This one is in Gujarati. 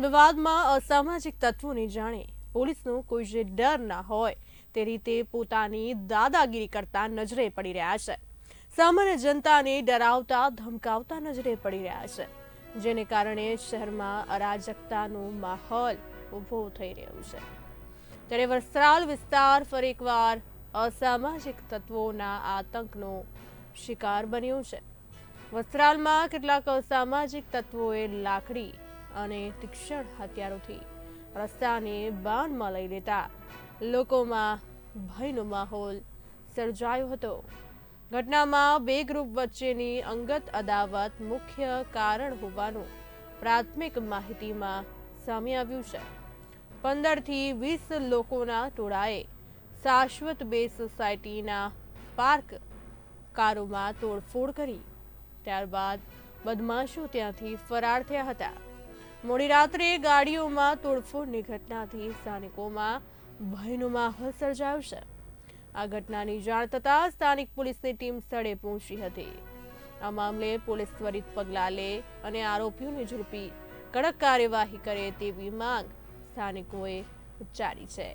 અમદાવાદમાં અસામાજિક તત્વોને જાણે પોલીસનો કોઈ જે ડર ના હોય તે રીતે પોતાની દાદાગીરી કરતા નજરે પડી રહ્યા છે. સામાન્ય જનતાને ડરાવતા, ધમકાવતા નજરે પડી રહ્યા છે, જેને કારણે શહેરમાં અરાજકતાનો માહોલ ઊભો થઈ રહ્યો છે. ત્યારે વસ્ત્રાલ વિસ્તાર ફરી એકવાર અસામાજિક તત્વોના આતંકનો શિકાર બન્યો છે. વસ્ત્રાલમાં કેટલાક અસામાજિક તત્વોએ લાકડી અને તીક્ષ્ણ હથિયારોથી રસ્તાને બાનમાં લઈ લેતા લોકોમાં ભયનો માહોલ સર્જાયો હતો. ઘટનામાં બે ગ્રુપ વચ્ચેની અંગત અદાવત મુખ્ય કારણ હોવાનું પ્રાથમિક માહિતીમાં સામે આવ્યું છે. પંદરથી વીસ લોકોના ટોળાએ શાશ્વત બે સોસાયટીના પાર્ક કારોમાં તોડફોડ કરી. ત્યારબાદ બદમાશો ત્યાંથી ફરાર થયા હતા. મોડી રાત્રે ગાડીઓમાં તોડફોડની ઘટનાથી સ્થાનિકોમાં ભયનો માહોલ સર્જાયો છે. આ ઘટનાની જાણ થતાં સ્થાનિક પોલીસની ટીમ સ્થળે પહોંચી હતી. આ મામલે પોલીસ ત્વરિત પગલાં લે અને આરોપીઓને ઝડપી કડક કાર્યવાહી કરે તેવી માંગ સ્થાનિકોએ ઉચ્ચારી છે.